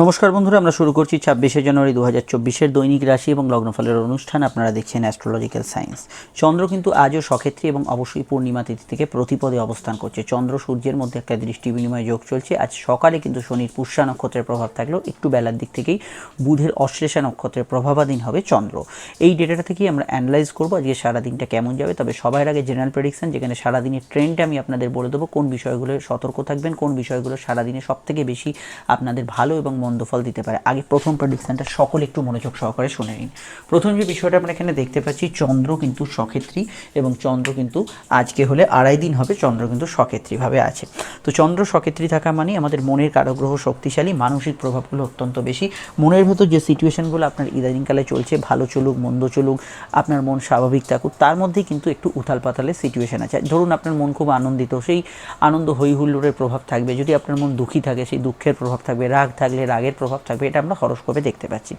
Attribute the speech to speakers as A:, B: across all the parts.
A: নমস্কার বন্ধুরা, আমরা শুরু করছি ছাব্বিশে জানুয়ারি দু হাজার চব্বিশের দৈনিক রাশি এবং লগ্নফলের অনুষ্ঠান। আপনারা দেখছেন অ্যাস্ট্রোলজিক্যাল সায়েন্স চন্দ্র কিন্তু আজও সক্ষেত্রে এবং অবশ্যই পূর্ণিমা তিথি থেকে প্রতিপদে অবস্থান করছে। চন্দ্র সূর্যের মধ্যে একটা দৃষ্টি বিনিময় যোগ চলছে। আজ সকালে কিন্তু শনির পুষ্যা নক্ষত্রের প্রভাব থাকলেও একটু বেলার দিক থেকেই বুধের অশ্লেষা নক্ষত্রের প্রভাবাধীন হবে চন্দ্র। এই ডেটাটা থেকেই আমরা অ্যানালাইজ করব আজকে সারাদিনটা কেমন যাবে। তবে সবার আগে জেনারেল প্রেডিকশন যেখানে সারাদিনের ট্রেন্ডটা আমি আপনাদের বলে দেবো। কোন বিষয়গুলো সতর্ক থাকবেন, কোন বিষয়গুলো সারাদিনে সব থেকে বেশি আপনাদের ভালো এবং মন্দ ফল দিতে পারে। আগে প্রথম প্রেডিকশনটা সকলে একটু মনোযোগ সহকারে শুনে নিন। প্রথম যে বিষয়টা আমরা এখানে দেখতে পাচ্ছি, চন্দ্র কিন্তু সক্ষেত্রী এবং চন্দ্র কিন্তু আজকে হলে আড়াই দিন হবে, চন্দ্র কিন্তু সক্ষেত্রীভাবে আছে। তো চন্দ্র সক্ষেত্রী থাকা মানে আমাদের মনের কারগ্রহ শক্তিশালী, মানসিক প্রভাবগুলো অত্যন্ত বেশি। মনের ভেতর যে সিচুয়েশনগুলো আপনার ইদানিংকালে চলছে, ভালো চলুক, মন্দ চলুক, আপনার মন স্বাভাবিক থাকুক, তার মধ্যেই কিন্তু একটু উথাল পাতালের সিচুয়েশন আছে। ধরুন আপনার মন খুব আনন্দিত, সেই আনন্দ হই হুল্লোড়ের প্রভাব থাকবে। যদি আপনার মন দুঃখী থাকে, সেই দুঃখের প্রভাব থাকবে, রাগ থাকলে রাগের প্রভাব থাকবে, এটা আমরা হরস্কোপে দেখতে পাচ্ছি।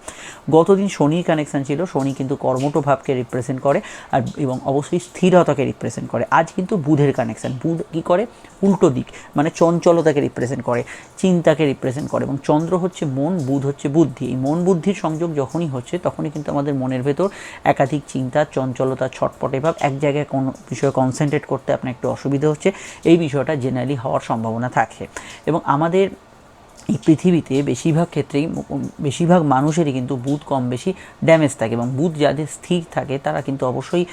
A: গতদিন শনির কানেকশন ছিল শনি কিন্তু কর্মঠ ভাবকে রিপ্রেজেন্ট করে আর, এবং অবশ্যই স্থিরতাকে রিপ্রেজেন্ট করে। আজ কিন্তু বুধের কানেকশন বুধ কী করে? উল্টো দিক মানে চঞ্চলতাকে রিপ্রেজেন্ট করে, চিন্তাকে রিপ্রেজেন্ট করে, এবং চন্দ্র হচ্ছে মন, বুধ হচ্ছে বুদ্ধি। এই মন বুদ্ধির সংযোগ যখনই হচ্ছে, তখনই কিন্তু আমাদের মনের ভেতর একাধিক চিন্তা, চঞ্চলতা, ছটপটে ভাব, এক জায়গায় কোনো বিষয়ে কনসেন্ট্রেট করতে আপনার একটু অসুবিধা হচ্ছে, এই বিষয়টা জেনারেলি হওয়ার সম্ভাবনা থাকে। এবং আমাদের এই পৃথিবীতে বেশিরভাগ ক্ষেত্রেই বেশিরভাগ মানুষেরই কিন্তু বুধ কম বেশি ড্যামেজ থাকে এবং বুধ যাদের স্থির থাকে তারা কিন্তু অবশ্যই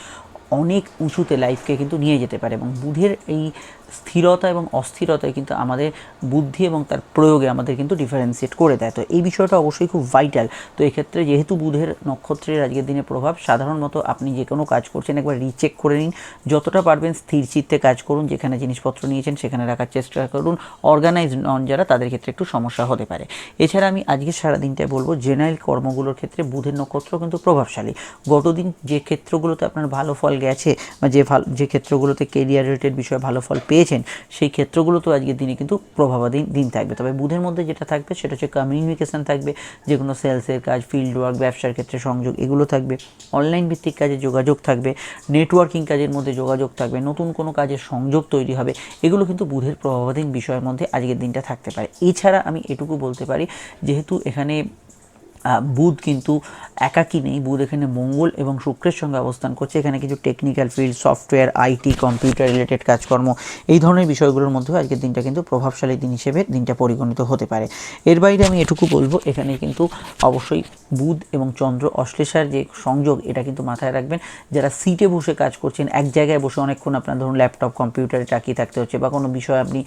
A: অনেক উঁচুতে লাইফকে কিন্তু নিয়ে যেতে পারে এবং বুধের এই স্থিরতা এবং অস্থিরতায় কিন্তু আমাদের বুদ্ধি এবং তার প্রয়োগে আমাদের কিন্তু ডিফারেন্সিয়েট করে দেয়। তো এই বিষয়টা অবশ্যই খুব ভাইটাল তো এক্ষেত্রে যেহেতু বুধের নক্ষত্রের আজকের দিনে প্রভাব, সাধারণত আপনি যে কোনো কাজ করছেন, একবার রিচেক করে নিন। যতটা পারবেন স্থির চিত্তে কাজ করুন, যেখানে জিনিসপত্র নিয়েছেন সেখানে রাখার চেষ্টা করুন। অর্গানাইজ নন যারা, তাদের ক্ষেত্রে একটু সমস্যা হতে পারে। এছাড়া আমি আজকে সারাদিনটায় বলব জেনারেল কর্মগুলোর ক্ষেত্রে বুধের নক্ষত্র কিন্তু প্রভাবশালী। গতদিন যে ক্ষেত্রগুলোতে আপনার ভালো ফল গেছে, বা যে ভালো যে ক্ষেত্রগুলোতে কেরিয়ার রিলেটেড বিষয়ে ভালো ফল পেয়েছেন, সেই ক্ষেত্রগুলোতেও আজকের দিনে কিন্তু প্রভাবাধীন দিন থাকবে। তবে বুধের মধ্যে যেটা থাকবে সেটা হচ্ছে কমিউনিকেশান থাকবে যে কোনো সেলসের কাজ ফিল্ড ওয়ার্ক ব্যবসার ক্ষেত্রে সংযোগ, এগুলো থাকবে। অনলাইন ভিত্তিক কাজে যোগাযোগ থাকবে নেটওয়ার্কিং কাজের মধ্যে যোগাযোগ থাকবে, নতুন কোনো কাজের সংযোগ তৈরি হবে, এগুলো কিন্তু বুধের প্রভাবাধীন বিষয়ের মধ্যে আজকের দিনটা থাকতে পারে। এছাড়া আমি এটুকু বলতে পারি, যেহেতু এখানে বুধ কিন্তু একাকী নেই। বুধ এখানে মঙ্গল এবং শুক্রের সঙ্গে অবস্থান করছে। এখানে কিছু technical field software IT computer related কাজকর্ম, এই ধরনের বিষয়গুলোর মধ্যেও আজকের দিনটা কিন্তু প্রভাবশালী দিন হিসেবে দিনটা পরিগণিত হতে পারে। এর বাইরে আমি এটুকু বলব, এখানে কিন্তু অবশ্যই বুধ এবং চন্দ্র অশ্লেষার যে সংযোগ, এটা কিন্তু মাথায় রাখবেন। যারা সিটে বসে কাজ করছেন, এক জায়গায় বসে অনেকক্ষণ আপনার ধরুন ল্যাপটপ কম্পিউটারে তাকিয়ে থাকতে হচ্ছে বা কোনো বিষয়ে আপনি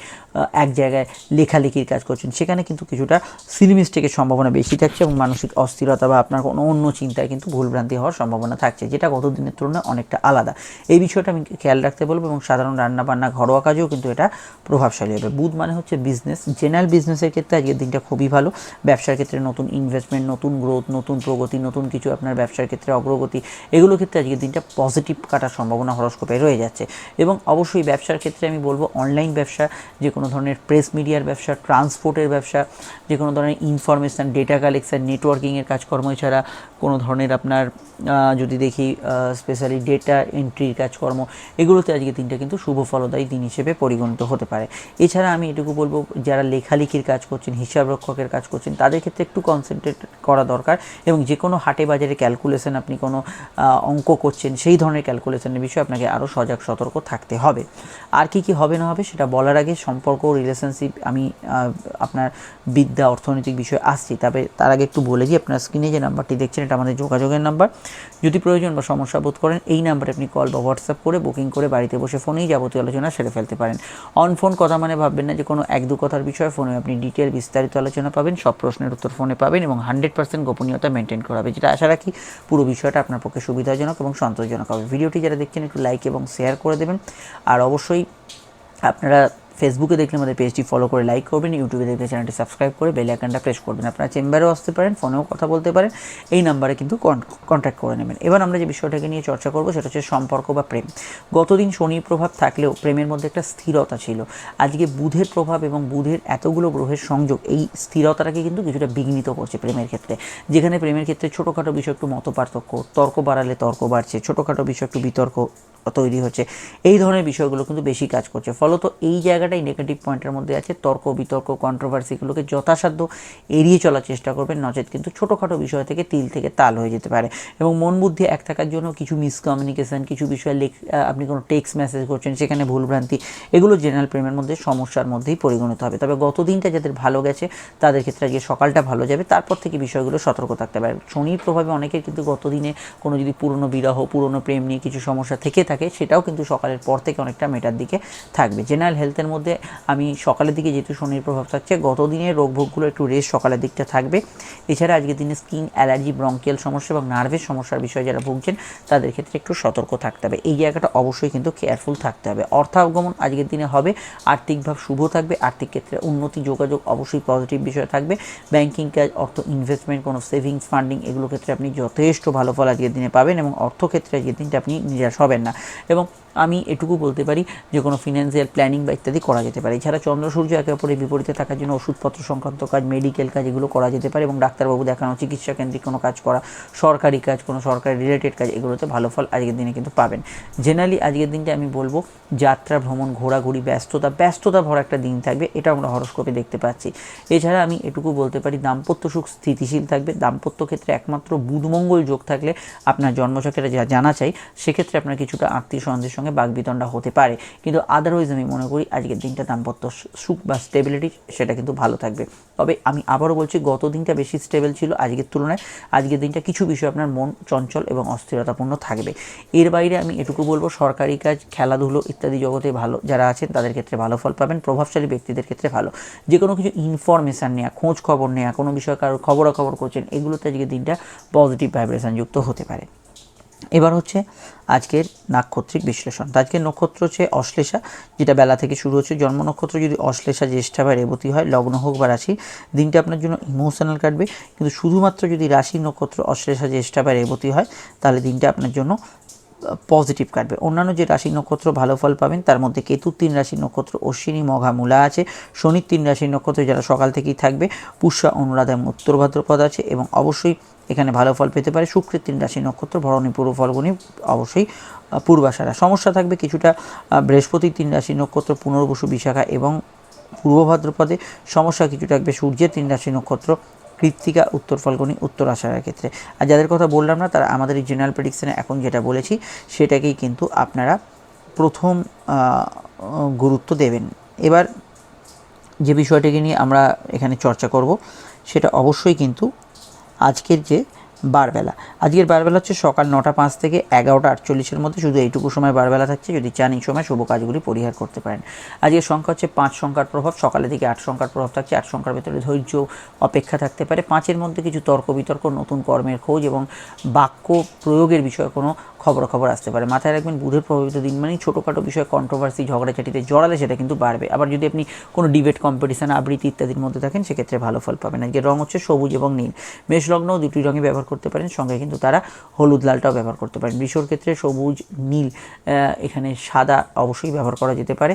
A: এক জায়গায় লেখালেখির কাজ করছেন, সেখানে কিন্তু কিছুটা সিলিমিস্টেকের সম্ভাবনা বেশি থাকছে এবং মানসিক অস্থিরতা বা আপনার কোনো অন্য চিন্তায় কিন্তু ভুলভ্রান্তি হওয়ার সম্ভাবনা থাকছে, যেটা গত দিনের তুলনায় অনেকটা আলাদা। এই বিষয়টা আমি খেয়াল রাখতে বলব এবং সাধারণ রান্না বান্না ঘরোয়া কাজেও কিন্তু এটা প্রভাবশালী হবে। বুধ মানে হচ্ছে বিজনেস জেনারেল বিজনেসের ক্ষেত্রে আজকের দিনটা খুবই ভালো। ব্যবসার ক্ষেত্রে নতুন ইনভেস্টমেন্ট নতুন গ্রোথ নতুন প্রগতি, নতুন কিছু আপনার ব্যবসার ক্ষেত্রে অগ্রগতি, এগুলোর ক্ষেত্রে আজকের দিনটা পজিটিভ কাটার সম্ভাবনা হরস্কোপে রয়ে যাচ্ছে। এবং অবশ্যই ব্যবসার ক্ষেত্রে আমি বলব অনলাইন ব্যবসা, যে কোনো ধরনের প্রেস মিডিয়ার ব্যবসা ট্রান্সপোর্টের ব্যবসা, যে কোনো ধরনের ইনফরমেশান ডেটা কালেকশন নেটওয়ার্কিংয়ের কাজকর্ম এছাড়া কোনো ধরনের আপনার যদি দেখি স্পেশালি ডেটা এন্ট্রির কাজকর্ম, এগুলোতে আজকে দিনটা কিন্তু শুভ ফলদায়ী দিন হিসেবে পরিগণিত হতে পারে। এছাড়া আমি এটুকু বলব, যারা লেখালেখির কাজ করছেন, হিসাব রক্ষকের কাজ করছেন, তাদের ক্ষেত্রে একটু কনসেন্ট্রেট করা দরকার এবং যে কোনো হাটে বাজারে ক্যালকুলেশন আপনি কোনো অঙ্ক করছেন, সেই ধরনের ক্যালকুলেশনের বিষয়ে আপনাকে আরও সজাগ, সতর্ক থাকতে হবে। আর কি কি হবে না হবে সেটা বলার আগে সম্পর্ক রিলেশনশিপ আমি আপনার বিদ্যা, অর্থনৈতিক বিষয় আসছি, তবে তার আগে একটু বলে দিই, আপনার স্ক্রিনে যে নাম্বারটি দেখছেন, এটা আমাদের যোগাযোগের নাম্বার যদি প্রয়োজন বা সমস্যা বোধ করেন, এই নাম্বারে আপনি কল বা হোয়াটসঅ্যাপ করে বুকিং করে বাড়িতে বসে ফোনেই যাবতীয় আলোচনা সেরে ফেলতে পারেন। অন ফোন কথা মানে ভাববেন না যে কোনো এক দু কথার বিষয়ে ফোনে আপনি ডিটেল বিস্তারিত আলোচনা পাবেন, সব প্রশ্নের উত্তর ফোনে পাবেন এবং হান্ড্রেড পার্সেন্ট গোপনীয়তা মেনটেন করা হবে, যেটা আশা রাখি পুরো বিষয়টা আপনার পক্ষে সুবিধাজনক এবং সন্তোষজনক হবে। ভিডিওটি যারা দেখছেন, একটু লাইক এবং শেয়ার করে দেবেন। আর অবশ্যই আপনারা ফেসবুকে দেখলে আমাদের পেজটি ফলো করে লাইক করবেন ইউটিউবে দেখলে চ্যানেলটি সাবস্ক্রাইব করে বেল আইকনটা প্রেস করবেন। আপনারা চেম্বারেও আসতে পারেন ফোনেও কথা বলতে পারেন, এই নাম্বারে কিন্তু কন্ট্যাক্ট করে নেবেন। এবার আমরা যে বিষয়টাকে নিয়ে চর্চা করব সেটা হচ্ছে সম্পর্ক বা প্রেম। গতদিন শনির প্রভাব থাকলেও প্রেমের মধ্যে একটা স্থিরতা ছিল। আজকে বুধের প্রভাব এবং বুধের এতগুলো গ্রহের সংযোগ, এই স্থিরতাটাকে কিন্তু কিছুটা বিঘ্নিত করছে প্রেমের ক্ষেত্রে। যেখানে প্রেমের ক্ষেত্রে ছোটোখাটো বিষয় একটু মত পার্থক্য তর্ক বাড়ালে তর্ক বাড়ছে, ছোটোখাটো বিষয় একটু বিতর্ক তৈরি হচ্ছে। এই ধরনের বিষয়গুলো কিন্তু বেশি কাজ করছে। ফলত এই জায়গাটাই নেগেটিভ পয়েন্টের মধ্যে আছে। তর্ক, বিতর্ক কন্ট্রোভার্সিগুলোকে যথাসাধ্য এড়িয়ে চলার চেষ্টা করবেন। নচেত কিন্তু ছোটোখাটো বিষয় থেকে তিল থেকে তাল হয়ে যেতে পারে। এবং মন বুদ্ধি এক থাকার জন্য কিছু মিসকমিউনিকেশন কিছু বিষয়ে লেখ আপনি কোনো টেক্সট মেসেজ করছেন, সেখানে ভুলভ্রান্তি এগুলো জেনারেল প্রেমের মধ্যে সমস্যার মধ্যেই পরিগণিত হবে। তবে গত দিনটা যাদের ভালো গেছে, তাদের ক্ষেত্রে আজকে সকালটা ভালো যাবে। তারপর থেকে বিষয়গুলো সতর্ক থাকতে পারে। শনির প্রভাবে অনেকের কিন্তু গত দিনে কোনো যদি পুরনো বিবাহ পুরনো প্রেম নিয়ে কিছু সমস্যা থেকে থাকে সেটাও কিন্তু সকালের পর থেকে অনেকটা মেটার দিকে থাকবে। জেনারেল হেলথের মধ্যে আমি সকালের দিকে যেহেতু শনির প্রভাব থাকছে গত দিনের রোগভোগগুলো একটু রেস্ট সকালের দিকটা থাকবে। এছাড়া আজকের দিনে স্কিন অ্যালার্জি ব্রঙ্কিয়াল সমস্যা এবং নার্ভের সমস্যার বিষয়ে যারা ভুগছেন, তাদের ক্ষেত্রে একটু সতর্ক থাকতে হবে। এই জায়গাটা অবশ্যই কিন্তু কেয়ারফুল থাকতে হবে। অর্থাগমন আজকের দিনে হবে আর্থিকভাব শুভ থাকবে, আর্থিক ক্ষেত্রে উন্নতি, যোগাযোগ অবশ্যই পজিটিভ বিষয় থাকবে। ব্যাংকিং কাজ, অর্থ ইনভেস্টমেন্ট কোনো সেভিংস ফান্ডিং এগুলো ক্ষেত্রে আপনি যথেষ্ট ভালো ফল আজকের দিনে পাবেন এবং অর্থক্ষেত্রে আজকের দিনটা আপনি নিরাশ হবেন না। এবং আমি এটুকু বলতে পারি যে কোনো ফিনান্সিয়াল প্ল্যানিং বা ইত্যাদি করা যেতে পারে। এছাড়া চন্দ্র সূর্য একে অপরের বিপরীতে থাকার জন্য ওষুধপত্র সংক্রান্ত কাজ মেডিকেল কাজ এগুলো করা যেতে পারে এবং ডাক্তারবাবু দেখানো, চিকিৎসা কেন্দ্রিক কোনো কাজ করা, সরকারি কাজ, কোনো সরকারি রিলেটেড কাজ এগুলোতে ভালো ফল আজকের দিনে কিন্তু পাবেন। জেনারেলি আজকের দিনটা আমি বলব যাত্রা, ভ্রমণ, ঘোরাঘুরি, ব্যস্ততা ব্যস্ততা ভরা একটা দিন থাকবে, এটা আমরা হরস্কোপে দেখতে পাচ্ছি। এছাড়া আমি এটুকু বলতে পারি দাম্পত্য সুখ স্থিতিশীল থাকবে। দাম্পত্য ক্ষেত্রে একমাত্র বুধমঙ্গল যোগ থাকলে আপনার জন্মছকের যা জানা চাই, সেক্ষেত্রে আপনার কিছুটা আত্মীয় স্বজনদের সঙ্গে বাগবিতণ্ডা হতে পারে। কিন্তু আদারওয়াইজ আমি মনে করি আজকের দিনটা দাম্পত্য সুখ বা স্টেবিলিটি সেটা কিন্তু ভালো থাকবে। তবে আমি আবারও বলছি, গত দিনটা বেশি স্টেবল ছিল আজকের তুলনায়। আজকের দিনটা কিছু বিষয় আপনার মন চঞ্চল এবং অস্থিরতাপূর্ণ থাকবে। এর বাইরে আমি এটুকু বলব, সরকারি কাজ, খেলাধুলো ইত্যাদি জগতে ভালো যারা আছেন তাদের ক্ষেত্রে ভালো ফল পাবেন, প্রভাবশালী ব্যক্তিদের ক্ষেত্রে ভালো। যে কোনো কিছু ইনফরমেশান নেওয়া খোঁজ খবর নেওয়া কোনো বিষয়ে কারোর খবরাখবর করছেন, এগুলোতে আজকের দিনটা পজিটিভ ভাইব্রেশন যুক্ত হতে পারে। এবার হচ্ছে আজকের নাক্ষত্রিক বিশ্লেষণ। আজকের নক্ষত্র হচ্ছে অশ্লেষা, যেটা বেলা থেকে শুরু হচ্ছে। জন্ম নক্ষত্র যদি অশ্লেষা, জ্যেষ্ঠা বা রেবতী হয়, লগ্ন হোক বা রাশি, দিনটা আপনার জন্য ইমোশনাল কাটবে। কিন্তু শুধুমাত্র যদি রাশি নক্ষত্র অশ্লেষা, জ্যেষ্ঠা বা রেবতী হয়, তাহলে দিনটা আপনার জন্য পজিটিভ কাটবে। অন্যান্য যে রাশি নক্ষত্র ভালো ফল পাবেন, তার মধ্যে কেতুর তিন রাশি নক্ষত্র, অশ্বিনী, মঘা, মূলা আছে। শনির তিন রাশি নক্ষত্র যারা সকাল থেকেই থাকবে, পুষ্যা, অনুরাধা এবং উত্তর ভাদ্রপদ আছে এবং অবশ্যই এখানে ভালো ফল পেতে পারে। শুক্রের তিন রাশি নক্ষত্র, ভরণী, পূর্ব ফলগুনি অবশ্যই পূর্বাশারা। সমস্যা থাকবে কিছুটা বৃহস্পতির তিন রাশি নক্ষত্র, পুনর্বসু, বিশাখা এবং পূর্ব ভাদ্রপদে সমস্যা কিছু থাকবে। সূর্যের তিন রাশি নক্ষত্র কৃত্তিকা উত্তর ফলগুনি উত্তর আষাঢ়ের ক্ষেত্রে। আর যাদের কথা বললাম না, তারা আমাদের এই জেনারেল প্রেডিকশানে এখন যেটা বলেছি, সেটাকেই কিন্তু আপনারা প্রথম গুরুত্ব দেবেন। এবার যে বিষয়টিকে নিয়ে আমরা এখানে চর্চা করব, সেটা অবশ্যই কিন্তু আজকের যে বারবেলা। আজকের বারবেলা হচ্ছে সকাল নটা পাঁচ থেকে এগারোটা আটচল্লিশের মধ্যে। শুধু এইটুকু সময় বারবেলা থাকছে। যদি চান এই সময় শুভ কাজগুলি পরিহার করতে পারেন। আজকের সংখ্যা হচ্ছে পাঁচ সংখ্যার প্রভাব। সকালের থেকে আট সংখ্যার প্রভাব থাকছে। আট সংখ্যার ভেতরে ধৈর্য, অপেক্ষা থাকতে পারে। পাঁচের মধ্যে কিছু তর্ক বিতর্ক, নতুন কর্মের খোঁজ এবং বাক্য প্রয়োগের বিষয়ে কোনো খবরাখবর আসতে পারে। মাথায় রাখবেন, বুধের প্রভাবিত দিন মানেই ছোটোখাটো বিষয়ে কন্ট্রোভার্সি ঝগড়াঝাটিতে জড়ালে সেটা কিন্তু বাড়বে। আবার যদি আপনি কোনো ডিবেট কম্পিটিশান আবৃত্তি ইত্যাদির মধ্যে থাকেন, সেক্ষেত্রে ভালো ফল পাবেন। আজকে রং হচ্ছে সবুজ এবং নীল। মেষ লগ্নও দুটি রঙে ব্যবহার করতে পারেন, সঙ্গে কিন্তু তারা হলুদ লালটাও ব্যবহার করতে পারেন। বিশ্বর ক্ষেত্রে সবুজ, নীল এখানে সাদা অবশ্যই ব্যবহার করা যেতে পারে।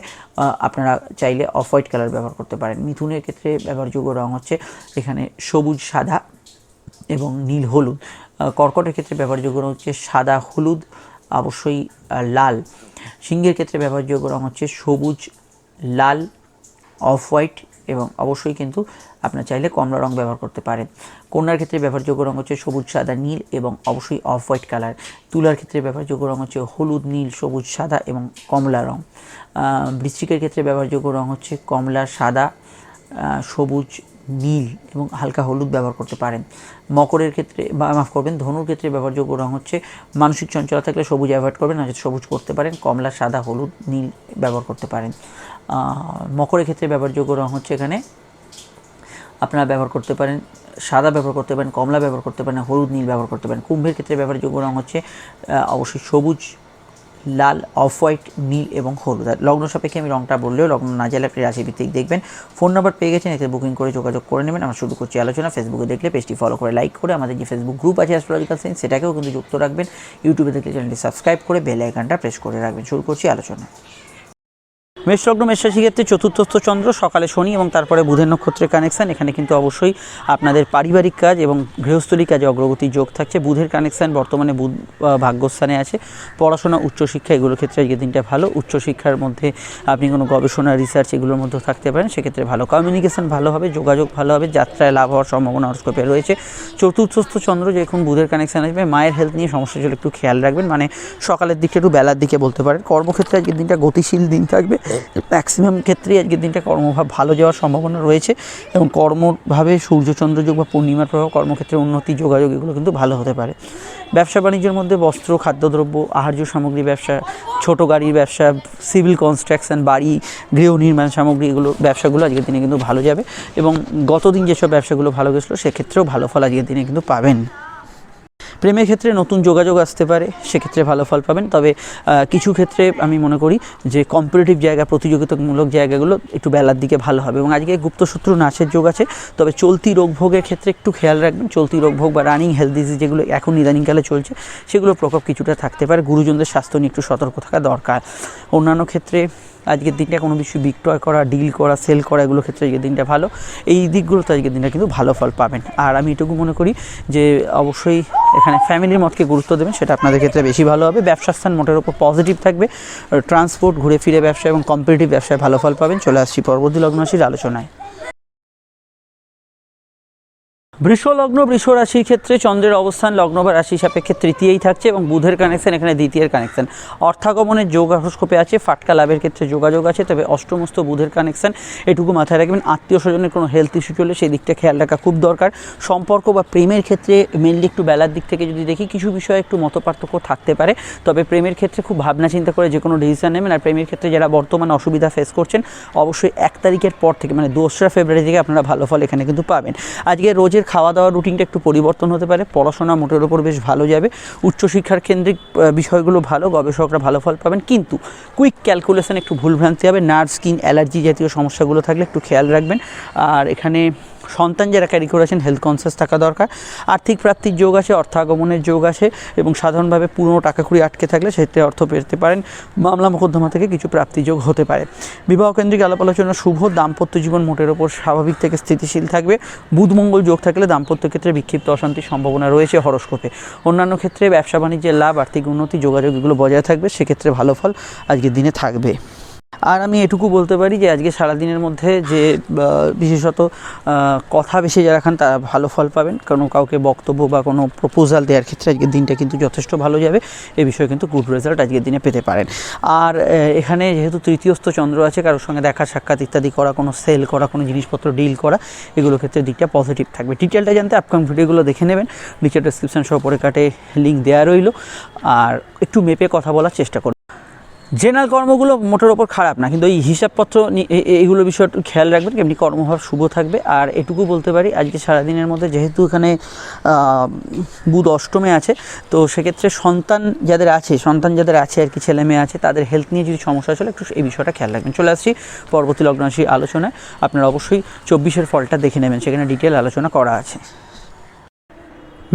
A: আপনারা চাইলে অফ হোয়াইট কালার ব্যবহার করতে পারেন। মিথুনের ক্ষেত্রে ব্যবহারযোগ্য রং হচ্ছে এখানে সবুজ, সাদা এবং নীল, হলুদ। কর্কটের ক্ষেত্রে ব্যবহারযোগ্য রং হচ্ছে সাদা, হলুদ, অবশ্যই লাল। সিংহের ক্ষেত্রে ব্যবহারযোগ্য রং হচ্ছে সবুজ, লাল, অফ হোয়াইট এবং অবশ্যই কিন্তু আপনার চাইলে কমলা রং ব্যবহার করতে পারেন। কন্যার ক্ষেত্রে ব্যবহারযোগ্য রং হচ্ছে সবুজ, সাদা, নীল এবং অবশ্যই অফ হোয়াইট কালার। তুলার ক্ষেত্রে ব্যবহারযোগ্য রং হচ্ছে হলুদ, নীল, সবুজ, সাদা এবং কমলা রং। বৃশ্চিকের ক্ষেত্রে ব্যবহারযোগ্য রং হচ্ছে কমলা, সাদা সবুজ নীল এবং হালকা হলুদ ব্যবহার করতে পারেন। মকরের ক্ষেত্রে বা, মাফ করবেন, ধনুর ক্ষেত্রে ব্যবহারযোগ্য রং হচ্ছে মানসিক চঞ্চলা থাকলে সবুজ অ্যাভয়েড করবেন নয়তো সবুজ করতে পারেন, কমলা, সাদা, হলুদ, নীল ব্যবহার করতে পারেন। মকরের ক্ষেত্রে ব্যবহারযোগ্য রং হচ্ছে এখানে আপনারা ব্যবহার করতে পারেন, সাদা ব্যবহার করতে পারেন, কমলা ব্যবহার করতে পারেন, হলুদ, নীল ব্যবহার করতে পারেন। কুম্ভের ক্ষেত্রে ব্যবহারযোগ্য রং হচ্ছে অবশ্যই সবুজ লাল, অফ হোয়াইট, নীল এবং হলুদ। আর লগ্ন সাপেক্ষে আমি রংটা বললেও লগ্ন না জেলে আপনি রাশিভিত্তিক দেখবেন। ফোন নাম্বার পেয়ে গেছেন, এতে বুকিং করে যোগাযোগ করে নেবেন। আমরা শুরু করছি আলোচনা। ফেসবুকে দেখলে পেজটি ফলো করে লাইক করে আমাদের যে ফেসবুক গ্রুপ আছে অ্যাস্ট্রোলজিক্যাল সাইন্স সেটাকেও কিন্তু যুক্ত রাখবেন। ইউটিউবে দেখলে চ্যানেলটি সাবস্ক্রাইব করে বেল আইকনটা প্রেস করে রাখবেন। শুরু করছি আলোচনা। মেষলগ্ন মেষরাশি ক্ষেত্রে চতুর্থস্থ চন্দ্র, সকালে শনি এবং তারপরে বুধের নক্ষত্রের কানেকশান এখানে কিন্তু অবশ্যই আপনাদের পারিবারিক কাজ এবং গৃহস্থলী কাজে অগ্রগতি যোগ থাকছে। বুধের কানেকশন বর্তমানে বুধ ভাগ্যস্থানে আছে। পড়াশোনা, উচ্চশিক্ষা এগুলোর ক্ষেত্রে আজকের দিনটা ভালো। উচ্চশিক্ষার মধ্যে আপনি কোনো গবেষণা রিসার্চ এগুলোর মধ্যে থাকতে পারেন। সেক্ষেত্রে ভালো। কমিউনিকেশন ভালো হবে, যোগাযোগ ভালো হবে, যাত্রায় লাভ হওয়ার সম্ভাবনা হরস্কোপে রয়েছে। চতুর্থস্থ চন্দ্র যখন বুধের কানেকশন আসবে, মায়ের হেলথ নিয়ে সমস্যা চলে একটু খেয়াল রাখবেন। মানে সকালের দিকে একটু বেলার দিকে বলতে পারেন। কর্মক্ষেত্রে আজকের দিনটা গতিশীল দিন থাকবে। ম্যাক্সিমাম ক্ষেত্রে আজকের দিনটা কর্মভাব ভালো যাওয়ার সম্ভাবনা রয়েছে এবং কর্মভাবে সূর্যচন্দ্র যোগ বা পূর্ণিমার প্রভাব কর্মক্ষেত্রে উন্নতি, যোগাযোগ এগুলো কিন্তু ভালো হতে পারে। ব্যবসা বাণিজ্যের মধ্যে বস্ত্র, খাদ্যদ্রব্য, আহার্য সামগ্রী ব্যবসা, ছোট গাড়ির ব্যবসা সিভিল কনস্ট্রাকশন বাড়ি, গৃহ নির্মাণ সামগ্রী এগুলো ব্যবসাগুলো আজকের দিনে কিন্তু ভালো যাবে এবং গতদিন যেসব ব্যবসাগুলো ভালো গেছিল সেক্ষেত্রেও ভালো ফল আজকের দিনে কিন্তু পাবেন। প্রেমের ক্ষেত্রে নতুন যোগাযোগ আসতে পারে, সেক্ষেত্রে ভালো ফল পাবেন। তবে কিছু ক্ষেত্রে আমি মনে করি যে কম্পিটিটিভ জায়গা, প্রতিযোগিতামূলক জায়গাগুলো একটু বেলার দিকে ভালো হবে এবং আজকে গুপ্তশত্রু নাচের যোগ আছে। তবে চলতি রোগভোগের ক্ষেত্রে একটু খেয়াল রাখবেন, চলতি রোগভোগ বা রানিং হেলথ ডিজিজ যেগুলো এখন ইদানিংকালে চলছে, সেগুলোর প্রকোপ কিছুটা থাকতে পারে। গুরুজনদের স্বাস্থ্য নিয়ে একটু সতর্ক থাকা দরকার। অন্যান্য ক্ষেত্রে আজকের দিনটা কোনো কিছু বিক্রয় করা ডিল করা সেল করা এগুলো ক্ষেত্রে আজকের দিনটা ভালো। এই দিকগুলোতে আজকের দিনটা কিন্তু ভালো ফল পাবেন। আর আমি এটুকু মনে করি যে অবশ্যই এখানে ফ্যামিলির মতকে গুরুত্ব দেবেন, সেটা আপনাদের ক্ষেত্রে বেশি ভালো হবে। ব্যবসা স্থান মোটের উপর পজিটিভ থাকবে। ট্রান্সপোর্ট ঘুরে ফিরে ব্যবসা এবং কম্পিটিটিভ ব্যবসায় ভালো ফল পাবেন। চলে আসছি পরবর্তী লগ্ন আলোচনায়। বৃষ লগ্ন বৃষ রাশির ক্ষেত্রে চন্দ্রের অবস্থান লগ্ন বা রাশি সাপেক্ষে তৃতীয়ই থাকছে এবং বুধের কানেকশন এখানে দ্বিতীয়ের কানেকশন অর্থাগমনের যোগ হরস্কোপে আছে, ফাটকা লাভের ক্ষেত্রে যোগাযোগ আছে, তবে অষ্টমস্ত বুধের কানেকশন এটুকু মাথায় রাখবেন। আত্মীয় স্বজনের কোনো হেলথ ইস্যু চলে, সেই দিকটা খেয়াল রাখা খুব দরকার। সম্পর্ক বা প্রেমের ক্ষেত্রে মেনলি একটু বেলার দিক থেকে যদি দেখি, কিছু বিষয়ে একটু মতপার্থক্য থাকতে পারে। তবে প্রেমের ক্ষেত্রে খুব ভাবনা চিন্তা করে যে কোনো ডিসিশন নেবেন। আর প্রেমের ক্ষেত্রে যারা বর্তমানে অসুবিধা ফেস করছেন, অবশ্যই এক তারিখের পর থেকে মানে দোসরা ফেব্রুয়ারি থেকে আপনারা ভালো ফল এখানে কিন্তু পাবেন। আজকে রোজের খাওয়া দাওয়ার রুটিনটা একটু পরিবর্তন হতে পারে। পড়াশোনা মোটের ওপর বেশ ভালো যাবে। উচ্চশিক্ষার কেন্দ্রিক বিষয়গুলো ভালো, গবেষকরা ভালো ফল পাবেন। কিন্তু কুইক ক্যালকুলেশন একটু ভুলভ্রান্তি হবে। নার্ভ স্কিন অ্যালার্জি জাতীয় সমস্যাগুলো থাকলে একটু খেয়াল রাখবেন। আর এখানে সন্তান যারা ক্যারি করেছেন হেলথ কনসিয়াস থাকা দরকার। আর্থিক প্রাপ্তির যোগ আছে অর্থাগমনের যোগ আছে এবং সাধারণভাবে পুরনো টাকা কুড়ি আটকে থাকলে সেতে অর্থ পেতে পারেন। মামলা মোকদ্দমা থেকে কিছু প্রাপ্তি যোগ হতে পারে। বিবাহ কেন্দ্রিক আলাপ আলোচনা শুভ, দাম্পত্য জীবন মোটের ওপর স্বাভাবিক থেকে স্থিতিশীল থাকবে। বুধ মঙ্গল যোগ থাকলে দাম্পত্য ক্ষেত্রে বিক্ষিপ্ত অশান্তির সম্ভাবনা রয়েছে হরস্কোপে। অন্যান্য ক্ষেত্রে ব্যবসা বাণিজ্যের লাভ, আর্থিক উন্নতি, যোগাযোগ এগুলো বজায় থাকবে, সেক্ষেত্রে ভালো ফল আজকের দিনে থাকবে। আর আমি এটুকু বলতে পারি যে আজকে সারাদিনের মধ্যে যে বিশেষত কথা বেশি যারা খান তারা ভালো ফল পাবেন। কোনো কাউকে বক্তব্য বা কোনো প্রপোজাল দেওয়ার ক্ষেত্রে আজকের দিনটা কিন্তু যথেষ্ট ভালো যাবে। এ বিষয়ে কিন্তু গুড রেজাল্ট আজকের দিনে পেতে পারেন। আর এখানে যেহেতু তৃতীয়স্থ চন্দ্র আছে, কারোর সঙ্গে দেখা, সাক্ষাৎ ইত্যাদি করা, কোনো সেল করা, কোনো জিনিসপত্র ডিল করা, এগুলো ক্ষেত্রে দিকটা পজিটিভ থাকবে। ডিটেলটা জানতে আপকাম ভিডিওগুলো দেখে নেবেন। নিচে ডিসক্রিপশন সহ পরে কাটে লিঙ্ক দেওয়া রইল। আর একটু মেপে কথা বলার চেষ্টা করুন। জেনারেল কর্মগুলো মোটের ওপর খারাপ না, কিন্তু এই হিসাবপত্র এইগুলো বিষয় খেয়াল রাখবেন। এমনি কর্মভাব শুভ থাকবে। আর এটুকু বলতে পারি, আজকে সারাদিনের মধ্যে যেহেতু এখানে বুধ অষ্টমে আছে, তো সেক্ষেত্রে সন্তান যাদের আছে, সন্তান যাদের আছে আর কি, ছেলে মেয়ে আছে, তাদের হেলথ নিয়ে যদি সমস্যা চলে, একটু এই বিষয়টা খেয়াল রাখবেন। চলে আসছি পরবর্তী লগ্নাশী আলোচনায়। আপনারা অবশ্যই চব্বিশের ফলটা দেখে নেবেন, সেখানে ডিটেল আলোচনা করা আছে।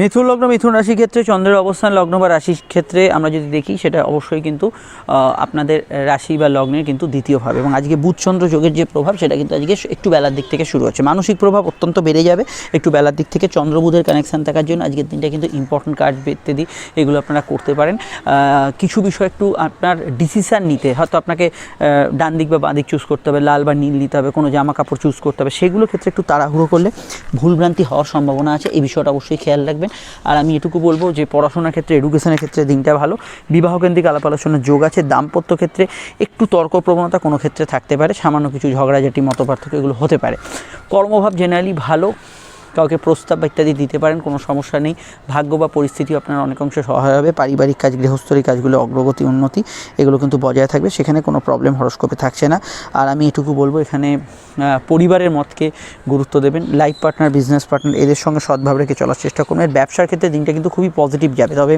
A: মিথুন লগ্ন, মিথুন রাশির ক্ষেত্রে চন্দ্রের অবস্থান, লগ্ন বা রাশির ক্ষেত্রে আমরা যদি দেখি, সেটা অবশ্যই কিন্তু আপনাদের রাশি বা লগ্নের কিন্তু দ্বিতীয় ভাব এবং আজকে বুধচন্দ্র যোগের যে প্রভাব, সেটা কিন্তু আজকে একটু বেলার দিক থেকে শুরু হচ্ছে। মানসিক প্রভাব অত্যন্ত বেড়ে যাবে একটু বেলার দিক থেকে। চন্দ্রবুধের কানেকশান থাকার জন্য আজকের দিনটা কিন্তু ইম্পর্টেন্ট কাজ ইত্যাদি এগুলো আপনারা করতে পারেন। কিছু বিষয় একটু আপনার ডিসিশান নিতে। হয়তো আপনাকে ডান দিক বা বাঁ দিক চুজ করতে হবে, লাল বা নীল নিতে হবে, কোনো জামা কাপড় চুজ করতে হবে, সেগুলো ক্ষেত্রে একটু তাড়াহুড়ো করলে ভুলভ্রান্তি হওয়ার সম্ভাবনা আছে। এই বিষয়টা অবশ্যই খেয়াল রাখবেন আর আমি এটুকু বলব যে পড়াশোনার ক্ষেত্রে এডুকেশনের ক্ষেত্রে দিনটা ভালো। বিবাহকেন্দ্রিক আলাপ আলোচনার যোগ আছে, দাম্পত্য ক্ষেত্রে একটু তর্ক প্রবণতা কোনো ক্ষেত্রে থাকতে পারে। সামান্য কিছু ঝগড়াঝাটি, মতপার্থক্য এগুলো হতে পারে। কর্মভাব জেনারেলি ভালো। কাউকে প্রস্তাব বা ইত্যাদি দিতে পারেন, কোনো সমস্যা নেই। ভাগ্য বা পরিস্থিতি আপনার অনেকাংশে সহায় হবে। পারিবারিক কাজ গৃহস্থলী কাজগুলো, অগ্রগতি, উন্নতি, এগুলো কিন্তু বজায় থাকবে। সেখানে কোনো প্রবলেম হরস্কোপে থাকছে না। আর আমি এটুকু বলব, এখানে পরিবারের মতকে গুরুত্ব দেবেন। লাইফ পার্টনার বিজনেস পার্টনার এদের সঙ্গে সদ্ভাব রেখে চলার চেষ্টা করবেন ব্যবসার ক্ষেত্রে দিনটা কিন্তু খুবই পজিটিভ যাবে। তবে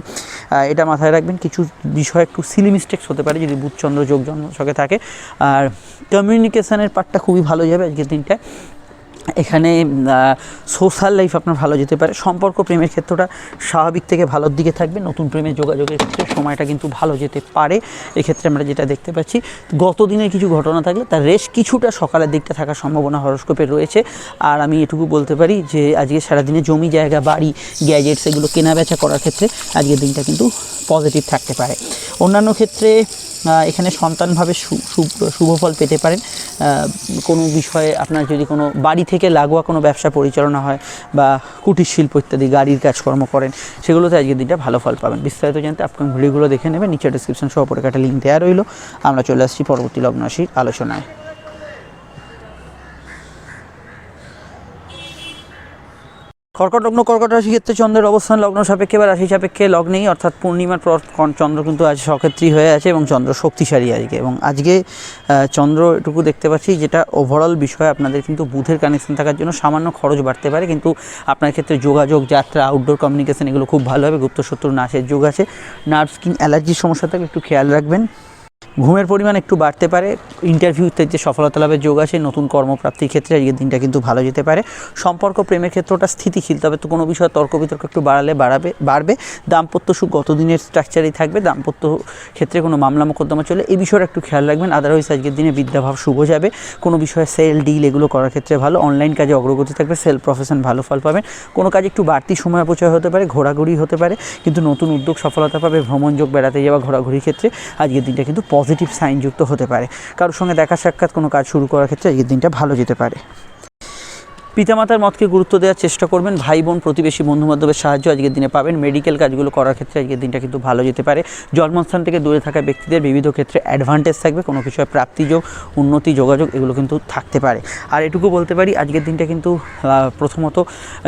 A: এটা মাথায় রাখবেন, কিছু বিষয় একটু সিলি মিস্টেক্স হতে পারে যদি বুধচন্দ্র যোগ জন্মসকে থাকে। আর কমিউনিকেশনের পার্টটা খুবই ভালো যাবে আজকের দিনটায়। এখানে সোশ্যাল লাইফ আপনার ভালো যেতে পারে। সম্পর্ক প্রেমের ক্ষেত্রটা স্বাভাবিক থেকে ভালোর দিকে থাকবে। নতুন প্রেমের যোগাযোগের ক্ষেত্রে সময়টা কিন্তু ভালো যেতে পারে। এক্ষেত্রে আমরা যেটা দেখতে পাচ্ছি গত দিনের কিছু ঘটনা থাকলে তার রেশ কিছুটা সকালের দিকটা থাকার সম্ভাবনা হরস্কোপে রয়েছে। আর আমি এটুকু বলতে পারি যে, আজকে সারাদিনে জমি, জায়গা, বাড়ি গ্যাজেটস এগুলো কেনা বেচা করার ক্ষেত্রে আজকের দিনটা কিন্তু পজিটিভ থাকতে পারে। অন্যান্য ক্ষেত্রে এখানে সন্তানভাবে শুভ ফল পেতে পারেন। কোনো বিষয়ে আপনার যদি কোনো বাড়ি থেকে লাগোয়া কোনো ব্যবসা পরিচালনা হয় বা কুটির শিল্প ইত্যাদি, গাড়ির কাজকর্ম করেন, সেগুলোতে আজকের দিনটা ভালো ফল পাবেন। বিস্তারিত জানতে আপনার ভিডিওগুলো দেখে নেবেন, নিচে ডিসক্রিপশন সহ পরে একটা লিঙ্ক দেওয়া রইল। আমরা চলে আসছি পরবর্তী লগ্ন রাশির আলোচনায়। কর্কট লগ্ন, কর্কট রাশি ক্ষেত্রে চন্দ্রের অবস্থান লগ্ন সাপেক্ষে বা রাশি সাপেক্ষে লগ্নেই, অর্থাৎ পূর্ণিমার পর চন্দ্র কিন্তু আজ সক্ষেত্রী হয়ে আছে এবং চন্দ্র শক্তিশালী আজকে। এবং আজকে চন্দ্র এটুকু দেখতে পাচ্ছি যেটা ওভারঅল বিষয়ে, আপনাদের কিন্তু বুথের কানেকশন থাকার জন্য সামান্য খরচ বাড়তে পারে। কিন্তু আপনার ক্ষেত্রে যোগাযোগ, যাত্রা আউটডোর কমিউনিকেশন এগুলো খুব ভালো হবে। গুপ্ত শত্রু নাশের যোগ আছে। নার্ভ স্কিন অ্যালার্জির সমস্যা থাকলে একটু খেয়াল রাখবেন। ঘুমের পরিমাণ একটু বাড়তে পারে। ইন্টারভিউতে যে সফলতা লাভের যোগ আছে, নতুন কর্মপ্রাপ্তির ক্ষেত্রে আজকের দিনটা কিন্তু ভালো যেতে পারে। সম্পর্ক, প্রেমের ক্ষেত্রটা স্থিতিশীল, তবে তো কোনো বিষয়ে তর্ক বিতর্ক একটু বাড়ালে বাড়াবে, বাড়বে। দাম্পত্য সুখ গত দিনের স্ট্রাকচারেই থাকবে, দাম্পত্য ক্ষেত্রে কোনো মামলা মোকদ্দমা চলে এই বিষয়টা একটু খেয়াল রাখবেন আদারওয়াইজ আজকের দিনে বিদ্যাভাব শুভ যাবে। কোনো বিষয়ে সেল ডিল এগুলো করার ক্ষেত্রে ভালো অনলাইন কাজে অগ্রগতি থাকবে সেল প্রফেশন ভালো ফল পাবেন। কোনো কাজে একটু বাড়তি সময় অপচয় হতে পারে, ঘোরাঘুরি হতে পারে, কিন্তু নতুন উদ্যোগ সফলতা পাবে ভ্রমণযোগ বেড়াতে যাওয়া, ঘোরাঘুরির ক্ষেত্রে আজকের দিনটা কিন্তু পজিটিভ সাইনযুক্ত হতে পারে। কারোর সঙ্গে দেখা সাক্ষাৎ কোনো কাজ শুরু করার ক্ষেত্রে এই দিনটা ভালো যেতে পারে। পিতামাতার মতকে গুরুত্ব দেওয়ার চেষ্টা করবেন। ভাই বোন প্রতিবেশী বন্ধু বান্ধবের সাহায্য আজকের দিনে পাবেন। মেডিকেল কাজগুলো করার ক্ষেত্রে আজকের দিনটা কিন্তু ভালো যেতে পারে। জন্মস্থান থেকে দূরে থাকা ব্যক্তিদের বিবিধ ক্ষেত্রে অ্যাডভান্টেজ থাকবে। কোনো বিষয়ে প্রাপ্তিযোগ উন্নতি, যোগাযোগ, এগুলো কিন্তু থাকতে পারে। আর এটুকু বলতে পারি, আজকের দিনটা কিন্তু প্রথমত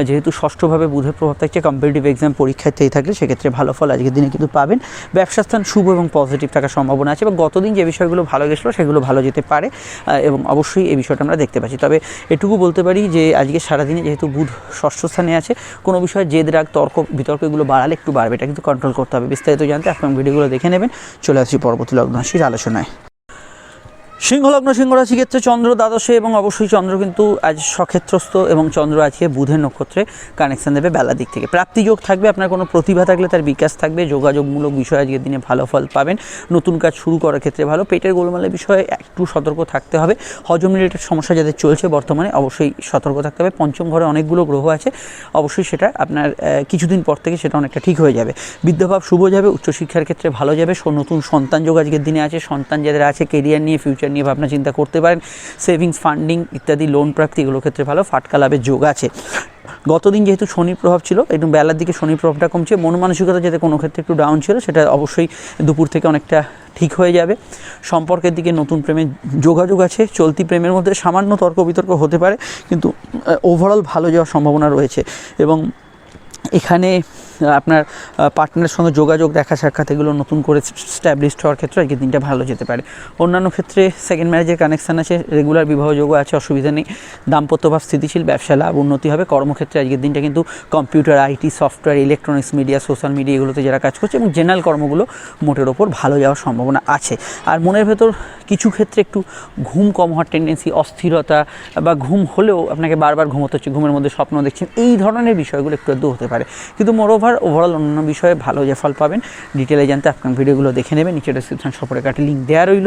A: যেহেতু ষষ্ঠভাবে বুধের প্রভাব থাকছে কম্পিটিটিভ এক্সাম পরীক্ষার্থী থাকলে সেক্ষেত্রে ভালো ফল আজকের দিনে কিন্তু পাবেন। ব্যবসা স্থান শুভ এবং পজিটিভ থাকার সম্ভাবনা আছে এবং গতদিন যে বিষয়গুলো ভালো গেছিল, সেগুলো ভালো যেতে পারে এবং অবশ্যই এই বিষয়টা আমরা দেখতে পাচ্ছি। তবে এটুকু বলতে পারি যে আজকে সারাদিনে যেহেতু বুধ ষষ্ঠ স্থানে আছে, কোনো বিষয়ে জেদ রাগ, তর্ক, বিতর্ক এগুলো বাড়ালে একটু বাড়বে। এটা কিন্তু কন্ট্রোল করতে হবে। বিস্তারিত জানতে আপনার ভিডিওগুলো দেখে নেবেন। চলে আসছি পরবর্তী লগ্ন রাশির আলোচনায়। সিংহলগ্ন সিংহ রাশি ক্ষেত্রে চন্দ্র, দ্বাদশে এবং অবশ্যই চন্দ্র কিন্তু আজ সক্ষেত্রস্থ এবং চন্দ্র আজকে বুধের নক্ষত্রে কানেকশান দেবে বেলা দিক থেকে। প্রাপ্তিযোগ থাকবে, আপনার কোনো প্রতিভা থাকলে তার বিকাশ থাকবে, যোগাযোগমূলক বিষয় আজকের দিনে ভালো ফল পাবেন। নতুন কাজ শুরু করার ক্ষেত্রে ভালো, পেটের গোলমালের বিষয়ে একটু সতর্ক থাকতে হবে। হজম রিলেটেড সমস্যা যাদের চলছে বর্তমানে, অবশ্যই সতর্ক থাকতে হবে। পঞ্চম ঘরে অনেকগুলো গ্রহ আছে, অবশ্যই সেটা আপনার কিছুদিন পর থেকে সেটা অনেকটা ঠিক হয়ে যাবে। বিদ্যাভাব শুভ যাবে, উচ্চশিক্ষার ক্ষেত্রে ভালো যাবে। নতুন সন্তান যোগ আজকের দিনে আছে। সন্তান যাদের আছে কেরিয়ার নিয়ে ফিউচার নিয়ে ভাবনা চিন্তা করতে পারেন। সেভিংস ফান্ডিং ইত্যাদি লোন প্রাপ্তি এগুলোর ক্ষেত্রে ভালো, ফাটকা লাভের যোগ আছে। গতদিন যেহেতু শনির প্রভাব ছিল একটু বেলার দিকে শনির প্রভাবটা কমছে মন মানসিকতা যাতে কোনো ক্ষেত্রে একটু ডাউন ছিল, সেটা অবশ্যই দুপুর থেকে অনেকটা ঠিক হয়ে যাবে। সম্পর্কের দিকে নতুন প্রেমের যোগাযোগ আছে, চলতি প্রেমের মধ্যে সামান্য তর্ক বিতর্ক হতে পারে, কিন্তু ওভারঅল ভালো যাওয়ার সম্ভাবনা রয়েছে। এবং এখানে আপনার পার্টনারের সঙ্গে যোগাযোগ, দেখা সাক্ষাৎ এগুলো নতুন করে স্ট্যাবলিশড হওয়ার ক্ষেত্রে আজকে দিনটা ভালো যেতে পারে। অন্যান্য ক্ষেত্রে সেকেন্ড ম্যারেজের কানেকশান আছে রেগুলার বিবাহ যোগ আছে, অসুবিধা নেই। দাম্পত্য ভাব স্থিতিশীল, ব্যবসা লাভ, উন্নতি হবে। কর্মক্ষেত্রে আজকের দিনটা কিন্তু computer IT software electronics media social media এগুলোতে যারা কাজ করছে এবং জেনারেল কর্মগুলো মোটের ওপর ভালো যাওয়ার সম্ভাবনা আছে। আর মনের ভেতর কিছু ক্ষেত্রে একটু ঘুম কম হওয়ার টেন্ডেন্সি অস্থিরতা বা ঘুম হলেও আপনাকে বারবার ঘুমোতে হচ্ছে, ঘুমের মধ্যে স্বপ্ন দেখছেন, এই ধরনের বিষয়গুলো একটু হতে পারে। কিন্তু মোরওভার ওভারঅল অন্যান্য বিষয়ে ভালো যে ফল পাবেন ডিটেলে জানতে আপনার ভিডিওগুলো দেখে নেবেন, নিচে ডিসক্রিপশন সপরে কাটে লিঙ্ক দেওয়া রইল।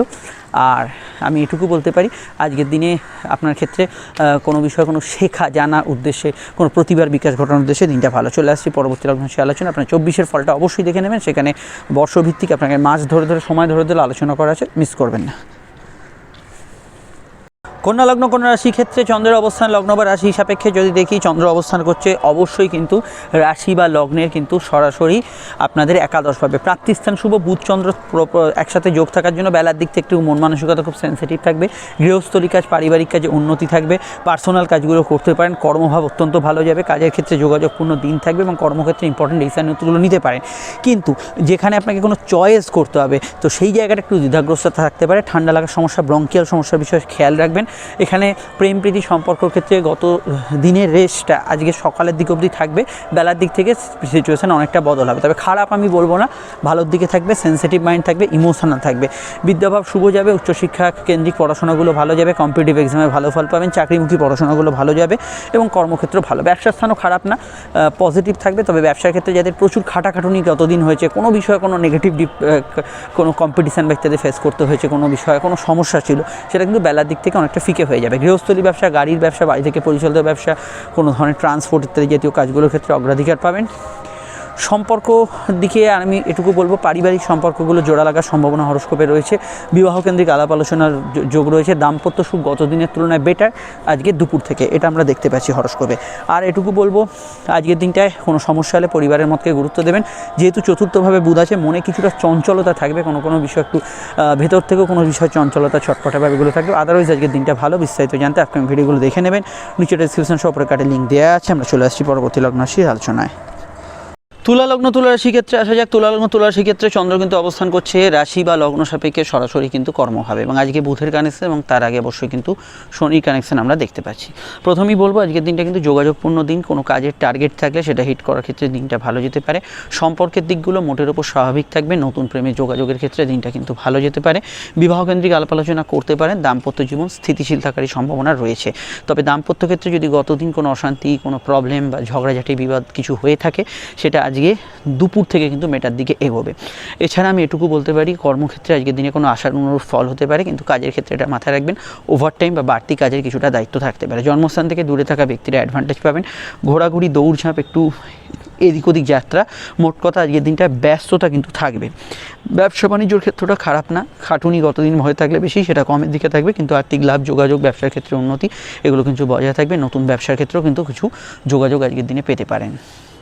A: আর আমি এটুকু বলতে পারি, আজকের দিনে আপনার ক্ষেত্রে কোনো বিষয়ে কোনো শেখা জানার উদ্দেশ্যে, কোনো প্রতিভার বিকাশ ঘটানোর উদ্দেশ্যে দিনটা ভালো চলে আসছি। পরবর্তী সে আলোচনা, আপনার চব্বিশের ফলটা অবশ্যই দেখে নেবেন। সেখানে বর্ষভিত্তিক আপনাকে মাস ধরে ধরে, সময় ধরে ধরে আলোচনা করা আছে মিস করবেন না। কন্যা লগ্ন, কন্যা রাশি ক্ষেত্রে চন্দ্রের অবস্থান লগ্ন বা রাশি সাপেক্ষে যদি দেখি চন্দ্র অবস্থান করছে, অবশ্যই কিন্তু রাশি বা লগ্নের কিন্তু সরাসরি আপনাদের একাদশ পাবে প্রাপ্তিস্থান শুভ, বুধ, চন্দ্র একসাথে যোগ থাকার জন্য বেলার দিক থেকে একটু মন মানসিকতা খুব সেন্সিটিভ থাকবে। গৃহস্থলী কাজ, পারিবারিক কাজে উন্নতি থাকবে। পার্সোনাল কাজগুলো করতে পারেন, কর্মভাব অত্যন্ত ভালো যাবে। কাজের ক্ষেত্রে যোগাযোগপূর্ণ দিন থাকবে এবং কর্মক্ষেত্রে ইম্পর্টেন্ট ডিসিশনগুলো নিতে পারেন। কিন্তু যেখানে আপনাকে কোনো চয়েস করতে হবে, তো সেই জায়গাটা একটু দ্বিধাগ্রস্ত থাকতে পারে। ঠান্ডা লাগার সমস্যা ব্রঙ্কিয়াল সমস্যার বিষয়ে খেয়াল রাখবেন। এখানে প্রেম, প্রীতি সম্পর্কের ক্ষেত্রে গত দিনের রেসটা আজকে সকালের দিক অবধি থাকবে। বেলার দিক থেকে সিচুয়েশান অনেকটা বদল হবে। তবে খারাপ আমি বলব না। ভালোর দিকে থাকবে সেন্সিটিভ মাইন্ড থাকবে ইমোশনাল থাকবে। বিদ্যাভাব শুভ যাবে, উচ্চশিক্ষা কেন্দ্রিক পড়াশোনাগুলো ভালো যাবে কম্পিটিটিভ এক্সামে ভালো ফল পাবেন, চাকরিমুখী পড়াশোনাগুলো ভালো যাবে এবং কর্মক্ষেত্র ভালো। ব্যবসার স্থানও খারাপ না পজিটিভ থাকবে। তবে ব্যবসার ক্ষেত্রে যাদের প্রচুর খাটাখাটুনি যতদিন হয়েছে, কোনো বিষয়ে কোনো নেগেটিভ কোনো কম্পিটিশান বা ইত্যাদি ফেস করতে হয়েছে, কোনো বিষয়ে কোনো সমস্যা ছিল, সেটা কিন্তু বেলার দিক থেকে অনেকটা ফিকে হয়ে যাবে। গৃহস্থলী ব্যবসা, গাড়ির ব্যবসা, বাড়ি থেকে পরিচালিত ব্যবসা, কোনো ধরনের ট্রান্সপোর্ট ইত্যাদি জাতীয় কাজগুলোর ক্ষেত্রে অগ্রাধিকার পাবেন। সম্পর্ক দিকে আমি এটুকু বলব, পারিবারিক সম্পর্কগুলো জোড়া লাগার সম্ভাবনা হরস্কোপে রয়েছে। বিবাহ কেন্দ্রিক আলাপ আলোচনার যোগ রয়েছে। দাম্পত্য সুখ গত দিনের তুলনায় বেটার আজকে দুপুর থেকে। এটা আমরা দেখতে পাচ্ছি হরস্কোপে। আর এটুকু বলব, আজকের দিনটায় কোনো সমস্যা হলে পরিবারের মতকে গুরুত্ব দেবেন। যেহেতু চতুর্থভাবে বুধ আছে, মনে কিছুটা চঞ্চলতা থাকবে। কোনো কোনো বিষয় একটু ভেতর থেকেও কোনো বিষয় চঞ্চলতা, ছটপটা এগুলো থাকবে। আদারওয়াইজ আজকের দিনটা ভালো। বিস্তারিত জানতে আপনি ভিডিওগুলো দেখে নেবেন। নিচে ডিসক্রিপশন সব কাটে লিঙ্ক দেওয়া আছে। আমরা চলে আসছি পরবর্তী লগ্নশীর আলোচনায়। তুলা লগ্ন তুলা রাশি ক্ষেত্রে আসা যাক। তুলা লগ্ন তুলা রাশি ক্ষেত্রে চন্দ্র কিন্তু অবস্থান করছে রাশি বা লগ্ন সাপেক্ষে সরাসরি কিন্তু কর্ম হবে এবং আজকে বুধের কানেকশন এবং তার আগে অবশ্যই কিন্তু শনির কানেকশন আমরা দেখতে পাচ্ছি। প্রথমেই বলব, আজকের দিনটা কিন্তু যোগাযোগপূর্ণ দিন, কোনো কাজের টার্গেট থাকলে সেটা হিট করার ক্ষেত্রে দিনটা ভালো যেতে পারে। সম্পর্কের দিকগুলো মোটের ওপর স্বাভাবিক থাকবে, নতুন প্রেমে যোগাযোগের ক্ষেত্রে দিনটা কিন্তু ভালো যেতে পারে। বিবাহ কেন্দ্রিক আলাপ আলোচনা করতে পারেন, দাম্পত্য জীবন স্থিতিশীল থাকারই সম্ভাবনা রয়েছে। তবে দাম্পত্য ক্ষেত্রে যদি গতদিন কোনো অশান্তি, কোনো প্রবলেম বা ঝগড়াঝাটি, বিবাদ কিছু হয়ে থাকে, সেটা আজকে দুপুর থেকে কিন্তু মেটার দিকে এগোবে। এছাড়া আমি এটুকু বলতে পারি, কর্মক্ষেত্রে আজকের দিনে কোনো আশার অনুরূপ ফল হতে পারে, কিন্তু কাজের ক্ষেত্রে এটা মাথায় রাখবেন ওভারটাইম বা বাড়তি কাজের কিছুটা দায়িত্ব থাকতে পারে। জন্মস্থান থেকে দূরে থাকা ব্যক্তিরা অ্যাডভান্টেজ পাবেন। ঘোরাঘুরি, দৌড়ঝাঁপ একটু এদিক ওদিক যাত্রা, মোট কথা আজকের দিনটা ব্যস্ততা কিন্তু থাকবে। ব্যবসা বাণিজ্যর ক্ষেত্রটা খারাপ না, খাটুনি গতদিন ভয় থাকলে বেশি, সেটা কমের দিকে থাকবে, কিন্তু আর্থিক লাভ, যোগাযোগ, ব্যবসার ক্ষেত্রে উন্নতি, এগুলো কিন্তু বজায় থাকবে। নতুন ব্যবসার ক্ষেত্রেও কিন্তু কিছু যোগাযোগ আজকের দিনে পেতে পারেন।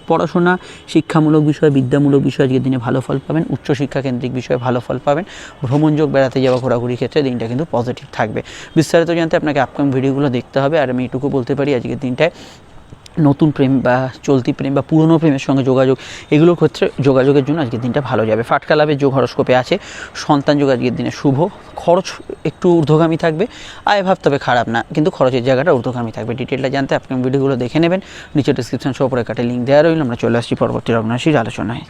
A: পড়াশোনা, শিক্ষামূলক বিষয়, বিদ্যামূলক বিষয়, আজকের দিনে ভালো ফল পাবেন উচ্চশিক্ষা কেন্দ্রিক বিষয়ে ভালো ফল পাবেন ভ্রমণযোগ বেড়াতে যাওয়া ঘোরাঘুরির ক্ষেত্রে দিনটা কিন্তু পজিটিভ থাকবে। বিস্তারিত জানতে আপনাকে আপকামিং ভিডিওগুলো দেখতে হবে, আর আমি এটুকু বলতে পারি আজকের দিনটায় নতুন প্রেম বা চলতি প্রেম বা পুরনো প্রেমের সঙ্গে যোগাযোগ, এগুলোর ক্ষেত্রে যোগাযোগের জন্য আজকের দিনটা ভালো যাবে। ফাটকা লাভের যোগ হরস্কোপে আছে, সন্তান যোগ আজকের দিনে শুভ, খরচ একটু ঊর্ধ্বগামী থাকবে, আয় ভাব তবে খারাপ না, কিন্তু খরচের জায়গাটা ঊর্ধ্বগামী থাকবে। ডিটেলটা জানতে আপনি ভিডিওগুলো দেখে নেবেন, নিচে ডিসক্রিপশন সহ পরে কাটে লিঙ্ক দেওয়া রইল, আমরা চলে আসছি পরবর্তী রগ্নাশীর আলোচনায়।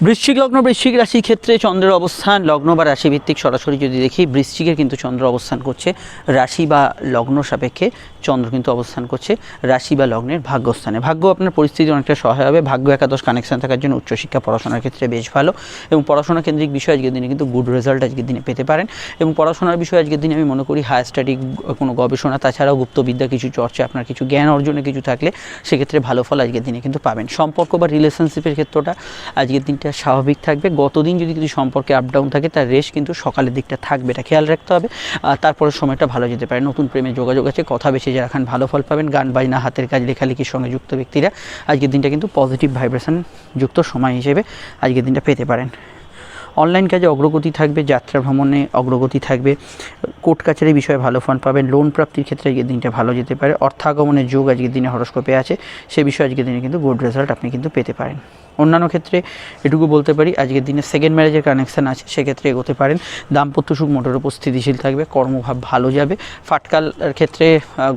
A: বৃশ্চিক লগ্ন, বৃশ্চিক রাশির ক্ষেত্রে চন্দ্রের অবস্থান, লগ্ন বা রাশিভিত্তিক সরাসরি যদি দেখি, বৃশ্চিকের কিন্তু চন্দ্র অবস্থান করছে। রাশি বা লগ্ন সাপেক্ষে চন্দ্র কিন্তু অবস্থান করছে। রাশি বা লগ্নের ভাগ্যস্থানে। ভাগ্য আপনার পরিস্থিতি অনেকটা সহায় হবে। ভাগ্য একাদশ কানেকশন থাকার জন্য উচ্চশিক্ষা পড়াশোনার ক্ষেত্রে বেশ ভালো এবং পড়াশোনা কেন্দ্রিক বিষয় আজকের দিনে কিন্তু গুড রেজাল্ট আজকের দিনে পেতে পারেন এবং পড়াশোনার বিষয় আজকের দিনে আমি মনে করি হায়ার স্টাডি কোনো গবেষণা, তাছাড়াও গুপ্তবিদ্যা কিছু চর্চা, আপনার কিছু জ্ঞান অর্জনে কিছু থাকলে সেক্ষেত্রে ভালো ফল আজকের দিনে কিন্তু পাবেন। সম্পর্ক বা রিলেশনশিপের ক্ষেত্রটা আজকের দিনটা স্বাভাবিক থাকবে। গতদিন যদি কিছু সম্পর্কে আপ ডাউন থাকে, তার রেশ কিন্তু সকালের দিকটা থাকবে, এটা খেয়াল রাখতে হবে। তারপরে সময়টা ভালো যেতে পারে। নতুন প্রেমে যোগাযোগ আছে, কথা বেশি যারা খান ভালো ফল পাবেন। গান বাজনা, হাতের কাজ, লেখালেখির সঙ্গে যুক্ত ব্যক্তিরা। আজকের দিনটা কিন্তু পজিটিভ ভাইব্রেশন যুক্ত সময় হিসেবে আজকের দিনটা পেতে পারেন। অনলাইন কাজে অগ্রগতি থাকবে, যাত্রা ভ্রমণে অগ্রগতি থাকবে। কোর্ট কাছারি বিষয়ে ভালো ফন্ড পাবেন। লোন প্রাপ্তির ক্ষেত্রে আজকের দিনটা ভালো যেতে পারে। অর্থাগমনের যোগ আজকের দিনে হরস্কোপে আছে। সে বিষয়ে আজকের দিনে কিন্তু গুড রেজাল্ট আপনি কিন্তু পেতে পারেন। অন্যান্য ক্ষেত্রে এটুকু বলতে পারি, আজকের দিনে সেকেন্ড ম্যারেজের কানেকশান আছে, সেক্ষেত্রে এগোতে পারেন। দাম্পত্য সুখ মোটের উপর স্থিতিশীল থাকবে, কর্মভাব ভালো যাবে। ফাটকাল ক্ষেত্রে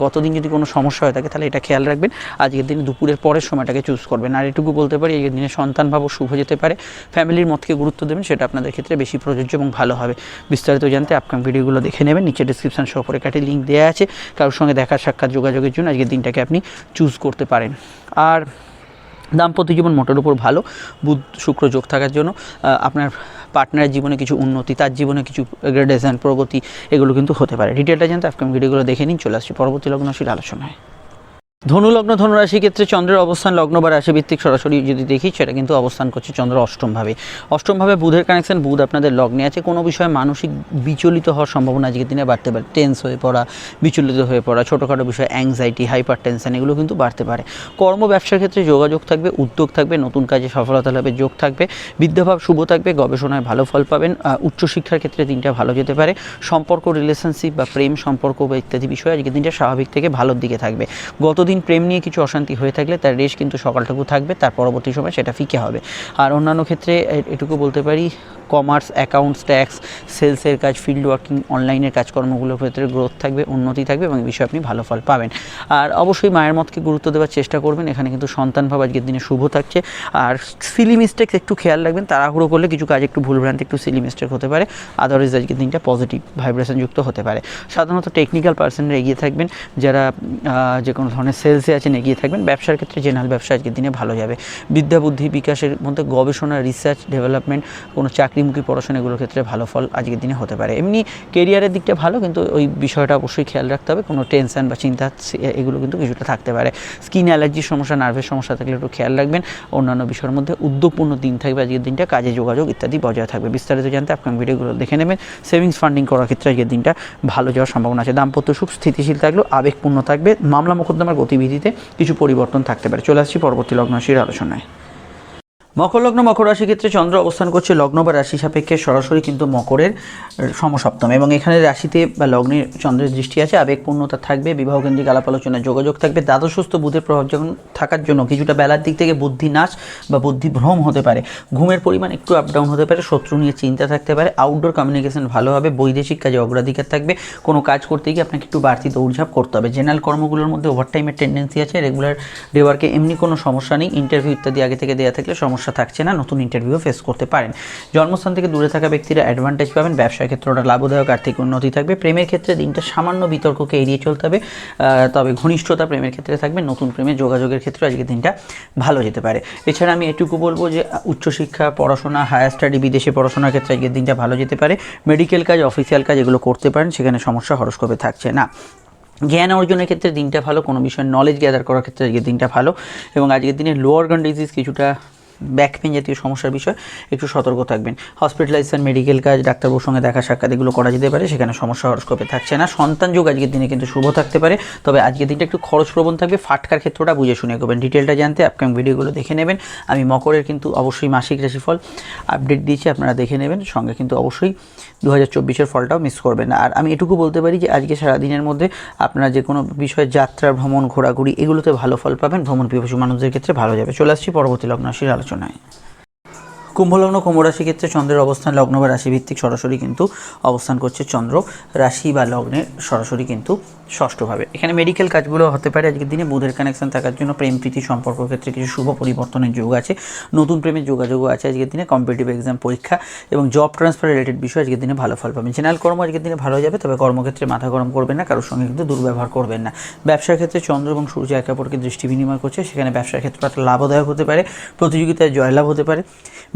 A: গতদিন যদি কোনো সমস্যা হয়ে থাকে, তাহলে এটা খেয়াল রাখবেন। আজকের দিনে দুপুরের পরের সময়টাকে চুজ করবেন। আর এটুকু বলতে পারি, আজকের দিনে সন্তান ভাবও শুভ যেতে পারে। ফ্যামিলির মতকে গুরুত্ব দেবেন, সেটা আপনাদের ক্ষেত্রে বেশি প্রযোজ্য এবং ভালো হবে। বিস্তারিত জানতে আপকাম ভিডিওগুলো দেখে নেবেন। নিচে ডিসক্রিপশন সহ পরে কাটে লিঙ্ক দেওয়া আছে। কারোর সঙ্গে দেখা সাক্ষাৎ যোগাযোগের জন্য আজকের দিনটাকে আপনি চুজ করতে পারেন। আর দাম্পত্য জীবন মোটের উপর ভালো, বুধ, শুক্র যোগ থাকার জন্য আপনার পার্টনারের জীবনে কিছু উন্নতি, তার জীবনে কিছু গ্রেডেশন প্রগতি, এগুলো কিন্তু হতে পারে। ডিটেলটা জানতে আপনি ভিডিওগুলো দেখে নিন, চলে আসছি পরবর্তী লগ্নশীল আলোচনায়। ধনু লগ্ন ধনুরাশি ক্ষেত্রে চন্দ্রের অবস্থান লগ্ন বা রাশি ভিত্তিক সরাসরি যদি দেখি, সেটা কিন্তু অবস্থান করছে চন্দ্র অষ্টমভাবে। অষ্টমভাবে বুধের কানেকশন বুধ আপনাদের লগ্নে আছে। কোনো বিষয়ে মানসিক বিচলিত হওয়ার সম্ভাবনা আজকের দিনে বাড়তে পারে। টেন্স হয়ে পড়া, বিচলিত হয়ে পড়া, ছোটোখাটো বিষয়ে অ্যাংজাইটি হাইপার টেনশন এগুলো কিন্তু বাড়তে পারে। কর্ম, ব্যবসার ক্ষেত্রে যোগাযোগ থাকবে, উদ্যোগ থাকবে, নতুন কাজে সফলতা লাভের যোগ থাকবে। বিদ্যাভাব শুভ থাকবে, গবেষণায় ভালো ফল পাবেন। উচ্চশিক্ষার ক্ষেত্রে দিনটা ভালো যেতে পারে। সম্পর্ক রিলেশনশিপ বা প্রেম, সম্পর্ক বা ইত্যাদি বিষয়ে আজকের দিনটা স্বাভাবিক থেকে ভালোর দিকে থাকবে। গতদিন দীর্ঘদিন প্রেম নিয়ে কিছু অশান্তি হয়ে থাকলে তার রেশ কিন্তু সকালটুকু থাকবে, তার পরবর্তী সময় সেটা ফিকে হবে। আর অন্যান্য ক্ষেত্রে এটুকু বলতে পারি কমার্স অ্যাকাউন্টস ট্যাক্স সেলসের কাজ ফিল্ড ওয়ার্কিং অনলাইনের কাজকর্মগুলোর ক্ষেত্রে গ্রোথ থাকবে, উন্নতি থাকবে এবং এই বিষয়ে আপনি ভালো ফল পাবেন। আর অবশ্যই মায়ের মতকে গুরুত্ব দেওয়ার চেষ্টা করবেন, এখানে কিন্তু সন্তান ভাব আজকের দিনে শুভ থাকছে। আর সিলি মিস্টেক্স একটু খেয়াল রাখবেন, তাড়াহুড়ো করলে কিছু কাজ একটু ভুলভ্রান্তি, একটু সিলি মিস্টেক হতে পারে। আদারওয়াইজ আজকের দিনটা পজিটিভ ভাইব্রেশন যুক্ত হতে পারে। সাধারণত টেকনিক্যাল পার্সনরা এগিয়ে থাকবেন, যারা যে কোনো ধরনের সেলসে আছেন, এগিয়ে থাকবেন। ব্যবসার ক্ষেত্রে জেনারেল ব্যবসা আজকের দিনে ভালো যাবে। বিদ্যা, বুদ্ধি বিকাশের মধ্যে গবেষণা রিসার্চ ডেভেলপমেন্ট কোনো চাকরিমুখী পড়াশোনা, এগুলোর ক্ষেত্রে ভালো ফল আজকের দিনে হতে পারে। এমনি কেরিয়ারের দিকটা ভালো, কিন্তু ওই বিষয়টা অবশ্যই খেয়াল রাখতে হবে। কোনো টেনশন বা চিন্তা এগুলো কিন্তু কিছুটা থাকতে পারে। স্কিন অ্যালার্জির সমস্যা নার্ভের সমস্যা থাকলে একটু খেয়াল রাখবেন। অন্যান্য বিষয়ের মধ্যে উদ্যোগপূর্ণ দিন থাকবে আজকের দিনটা। কাজে যোগাযোগ ইত্যাদি বজায় থাকবে। বিস্তারিত জানতে আপনার ভিডিওগুলো দেখে নেবেন। সেভিংস ফান্ডিং করার ক্ষেত্রে আজকের দিনটা ভালো যাওয়ার সম্ভাবনা আছে। দাম্পত্য সুখ স্থিতিশীল থাকলেও আবেগপূর্ণ থাকবে। মামলা মোকদ্দমার গতিবিধিতে কিছু পরিবর্তন থাকতে পারে। চলে আসছি পরবর্তী লগ্নশীর আলোচনায়। মকর লগ্ন মকর রাশি ক্ষেত্রে চন্দ্র অবস্থান করছে লগ্ন বা রাশি সাপেক্ষে, সরাসরি কিন্তু মকরের সমসপ্তম এবং এখানে রাশিতে বা লগ্নে চন্দ্রের দৃষ্টি আছে, আবেগপূর্ণতা থাকবে বিবাহ কেন্দ্রিক আলাপ আলোচনায় যোগাযোগ থাকবে দ্বাদশস্থ বুধের প্রভাব যখন থাকার জন্য কিছুটা বেলার দিক থেকে বুদ্ধি নাশ বা বুদ্ধি ভ্রম হতে পারে। ঘুমের পরিমাণ একটু আপ ডাউন হতে পারে, শত্রু নিয়ে চিন্তা থাকতে পারে আউটডোর কমিউনিকেশন ভালো হবে, বৈদেশিক কাজে অগ্রাধিকার থাকবে, কোনো কাজ করতে গিয়ে আপনাকে একটু বাড়তি দৌড়ঝাঁপ করতে হবে। জেনারেল কর্মগুলোর মধ্যে ওভারটাইমের টেন্ডেন্সি আছে রেগুলার ডেওয়ার্কে এমনি কোনো সমস্যা নেই ইন্টারভিউ ইত্যাদি আগে থেকে দেওয়া থাকলে সমস্যা থাকছে না, নতুন ইন্টারভিউ ফেস করতে পারেন। জন্মস্থান থেকে দূরে থাকা ব্যক্তিরা অ্যাডভান্টেজ পাবেন, ব্যবসার ক্ষেত্রে ওটা লাভদায়ক, আর্থিক উন্নতি থাকবে। প্রেমের ক্ষেত্রে দিনটা সামান্য বিতর্ককে এড়িয়ে চলতে হবে তবে ঘনিষ্ঠতা প্রেমের ক্ষেত্রে থাকবে, নতুন প্রেমের যোগাযোগের ক্ষেত্রে আজকের দিনটা ভালো যেতে পারে। এছাড়া আমি এটুকু বলব যে উচ্চশিক্ষা পড়াশোনা হায়ার স্টাডি বিদেশে পড়াশোনার ক্ষেত্রে আজকের দিনটা ভালো যেতে পারে। মেডিকেল কাজ অফিসিয়াল কাজ এগুলো করতে পারেন, সেখানে সমস্যা হরস্কোপে থাকছে না। জ্ঞান অর্জনের ক্ষেত্রে দিনটা ভালো, কোনো বিষয়ে নলেজ গ্যাদার করার ক্ষেত্রে আজকের দিনটা ভালো। এবং আজকের দিনে লোয়ার অর্গান ডিজিজ কিছুটা ব্যাক পেন জাতীয় সমস্যার বিষয়, একটু সতর্ক থাকবেন। হসপিটালাইজেশন মেডিকেল কাজ, ডাক্তারবাবুর সঙ্গে দেখা সাক্ষাৎ এগুলো করা যেতে পারে, সেখানে সমস্যা হরস্কোপে থাকছে না। সন্তান যোগ আজকের দিনে কিন্তু শুভ থাকতে পারে, তবে আজকের দিনটা একটু খরচ প্রবণ থাকবে। ফাটকার ক্ষেত্রটা বুঝে শুনে করবেন। ডিটেলটা জানতে আপকামিং ভিডিওগুলো দেখে নেবেন। আমি মকরের কিন্তু অবশ্যই মাসিক রাশিফল আপডেট দিয়েছি, আপনারা দেখে নেবেন। সঙ্গে কিন্তু অবশ্যই দু হাজার চব্বিশের ফলটাও মিস করবেন না। আর আমি এটুকু বলতে পারি যে, আজকে সারাদিনের মধ্যে আপনারা যে কোনো বিষয়ে যাত্রা, ভ্রমণ, ঘোরাঘুরি, এগুলোতে ভালো ফল পাবেন। ভ্রমণ পিপাসু মানুষদের ক্ষেত্রে ভালো যাবে। চলে আসছি পরবর্তী লগ্ন রাশির আলোচনায়। কুম্ভলগ্ন কুম্ভ রাশি ক্ষেত্রে চন্দ্রের অবস্থান, লগ্ন বা রাশিভিত্তিক সরাসরি কিন্তু অবস্থান করছে চন্দ্র। রাশি বা লগ্নের সরাসরি কিন্তু ষষ্ঠভাবে। এখানে মেডিকেল কাজগুলো হতে পারে আজকের দিনে। বুধের কানেকশন থাকার জন্য প্রেম, প্রীতি, সম্পর্ক ক্ষেত্রে কিছু শুভ পরিবর্তনের যোগ আছে। নতুন প্রেমের যোগাযোগও আছে আজকের দিনে। কম্পিটিটিভ এক্সাম পরীক্ষা এবং জব ট্রান্সফার রিলেটেড বিষয় আজকের দিনে ভালো ফল পাবেন। জেনারেল কর্ম আজকের দিনে ভালো যাবে, তবে কর্মক্ষেত্রে মাথা গরম করবেন না, কারোর সঙ্গে কিন্তু দুর্ব্যবহার করবেন না। ব্যবসার ক্ষেত্রে চন্দ্র এবং সূর্য একে অপরকে দৃষ্টি বিনিময় করছে। সেখানে ব্যবসার ক্ষেত্রে একটা লাভদায়ক হতে পারে, প্রতিযোগিতায় জয়লাভ হতে পারে।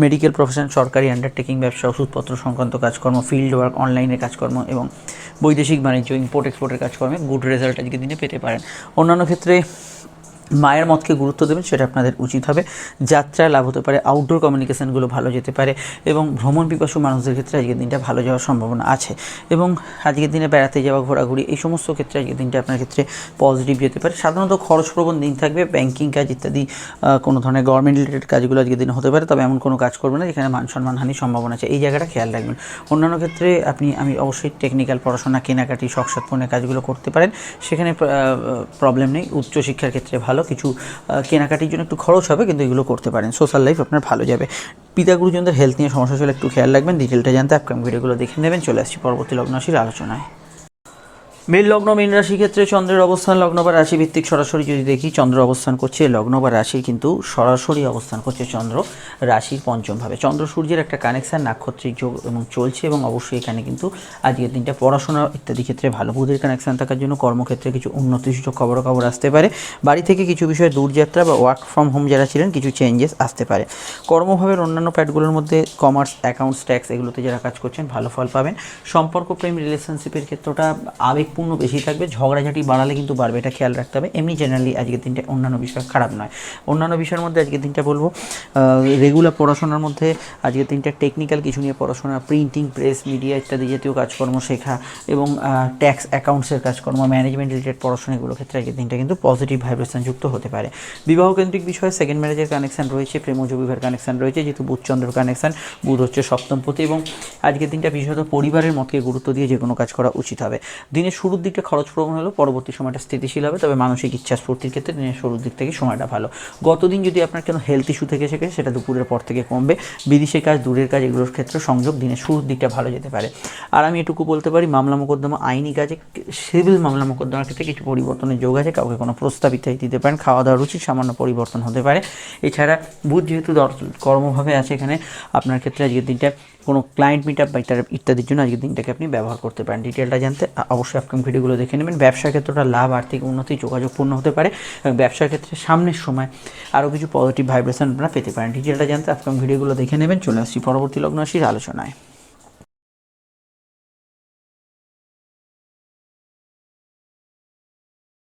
A: মেডিকেল প্রফেশন সরকারি আন্ডারটেকিং ব্যবসা, ওষুধপত্র সংক্রান্ত কাজকর্ম ফিল্ড ওয়ার্ক অনলাইনের কাজকর্ম এবং বৈদেশিক বাণিজ্য ইম্পোর্ট এক্সপোর্টের কাজকর্মে গুড রেজাল্ট আজকের দিনে পেতে পারেন। অন্যান্য ক্ষেত্রে মায়ের মতকে গুরুত্ব দেবেন, সেটা আপনাদের উচিত হবে। যাত্রায় লাভ হতে পারে আউটডোর কমিউনিকেশানগুলো ভালো যেতে পারে, এবং ভ্রমণ পিপাসু মানুষদের ক্ষেত্রে আজকের দিনটা ভালো যাওয়ার সম্ভাবনা আছে। এবং আজকের দিনে বেড়াতে যাওয়া, ঘোরাঘুরি, এই সমস্ত ক্ষেত্রে আজকের দিনটা আপনার ক্ষেত্রে পজিটিভ যেতে পারে। সাধারণত খরচপ্রবণ দিন থাকবে ব্যাংকিং কাজ ইত্যাদি কোনো ধরনের গভর্নমেন্ট রিলেটেড কাজগুলো আজকের দিনে হতে পারে, তবে এমন কোনো কাজ করবে না যেখানে মান সম্মান হানির সম্ভাবনা আছে। এই জায়গাটা খেয়াল রাখবেন। অন্যান্য ক্ষেত্রে আপনি, আমি অবশ্যই টেকনিক্যাল পড়াশোনা, কেনাকাটি শখ কাজগুলো করতে পারেন। সেখানে প্রবলেম নেই। উচ্চশিক্ষার ক্ষেত্রে ভালো কিছু আহ, কেনাকাটির জন্য একটু খরচ হবে কিন্তু এগুলো করতে পারেন। সোশ্যাল লাইফ আপনার ভালো যাবে। পিতা গুরুজনদের হেলথ নিয়ে সমস্যা হলে একটু খেয়াল রাখবেন। ডিটেলটা জানতে আপকাম ভিডিওগুলো দেখে নেবেন। চলে আসছি পরবর্তী লগ্নশীর আলোচনায়। মেল লগ্ন, মীন রাশি ক্ষেত্রে চন্দ্রের অবস্থান, লগ্ন বা রাশি ভিত্তিক সরাসরি যদি দেখি, চন্দ্র অবস্থান করছে লগ্ন বা রাশির কিন্তু সরাসরি অবস্থান করছে চন্দ্র রাশির পঞ্চম ভাবে। চন্দ্র সূর্যের একটা কানেকশন নাক্ষত্রিক যোগ এবং চলছে এবং অবশ্যই এখানে কিন্তু আজকের দিনটা পড়াশোনা ইত্যাদি ক্ষেত্রে ভালো। বুধের কানেকশন থাকার জন্য কর্মক্ষেত্রে কিছু উন্নতি সূচক খবরাখবর আসতে পারে। বাড়ি থেকে কিছু বিষয়ে দূরযাত্রা বা ওয়ার্ক ফ্রম হোম যারা ছিলেন, কিছু চেঞ্জেস আসতে পারে। কর্মভাবের অন্যান্য প্যাডগুলোর মধ্যে কমার্স অ্যাকাউন্টস ট্যাক্স এগুলোতে যারা কাজ করছেন, ভালো ফল পাবেন। সম্পর্ক প্রেম রিলেশনশিপের ক্ষেত্রটা আবেগপূর্ণ বেশি থাকবে। ঝগড়াঝাটি বাড়ালে কিন্তু বাড়বে, এটা খেয়াল রাখতে হবে। এমনি জেনারেলি আজকের দিনটা অন্যান্য বিষয় খারাপ নয়। অন্যান্য বিষয়ের মধ্যে আজকের দিনটা বলব রেগুলার পড়াশোনার মধ্যে আজকের দিনটা টেকনিক্যাল কিছু নিয়ে পড়াশোনা প্রিন্টিং প্রেস মিডিয়া ইত্যাদি জাতীয় কাজকর্ম শেখা এবং ট্যাক্স অ্যাকাউন্টসের কাজকর্ম ম্যানেজমেন্ট রিলেটেড পড়াশোনা এগুলোর ক্ষেত্রে আজকের দিনটা কিন্তু পজিটিভ ভাইব্রেশন যুক্ত হতে পারে। বিবাহ কেন্দ্রিক বিষয়ে সেকেন্ড ম্যারেজের কানেকশন রয়েছে প্রেমজ বিবাহের কানেকশন রয়েছে, যেহেতু বুধচন্দ্র কানেকশন বুধ হচ্ছে সপ্তমপতি এবং আজকের দিনটা বিশেষত পরিবারের মতকে গুরুত্ব দিয়ে যে কোনো কাজ করা উচিত হবে। দিনের শুরুর দিকটা খরচ প্রবণ হলেও পরবর্তী সময়টা স্থিতিশীল হবে, তবে মানসিক ইচ্ছা স্ফূর্তির ক্ষেত্রে দিনের শুরুর দিক থেকে সময়টা ভালো। গতদিন যদি আপনার কোনো হেলথ ইস্যু থেকে থাকে সেটা দুপুরের পর থেকে কমবে। বিদেশের কাজ, দূরের কাজ, এগুলোর ক্ষেত্রে সংযোগ দিনের শুরুর দিকটা ভালো যেতে পারে। আর আমি এটুকু বলতে পারি, মামলা মোকদ্দমা আইনি কাজে, সিভিল মামলা মোকদ্দমার ক্ষেত্রে কিছু পরিবর্তনের যোগ আছে, কাউকে কোনো প্রস্তাব ইত্যাদি দিতে পারেন। খাওয়া দাওয়ার রুচি সামান্য পরিবর্তন হতে পারে। এছাড়া বুধ যেহেতু কর্মভাবে আছে এখানে, আপনার ক্ষেত্রে আজকের দিনটা কোনো ক্লায়েন্ট মিট আপ বা ইত্যাদি- ইত্যাদির জন্য আজকের দিনটাকে আপনি ব্যবহার করতে পারেন। ডিটেলটা জানতে অবশ্যই আপকাম ভিডিওগুলো দেখে নেবেন। ব্যবসার ক্ষেত্রটা লাভ, আর্থিক উন্নতি, যোগাযোগপূর্ণ হতে পারে। ব্যবসার ক্ষেত্রে সামনের সময় আরও কিছু পজিটিভ ভাইব্রেশন আপনারা পেতে পারেন। ডিটেলটা জানতে আপকাম ভিডিওগুলো দেখে নেবেন। চলে আসছি পরবর্তী লগ্ন রাশির আলোচনায়।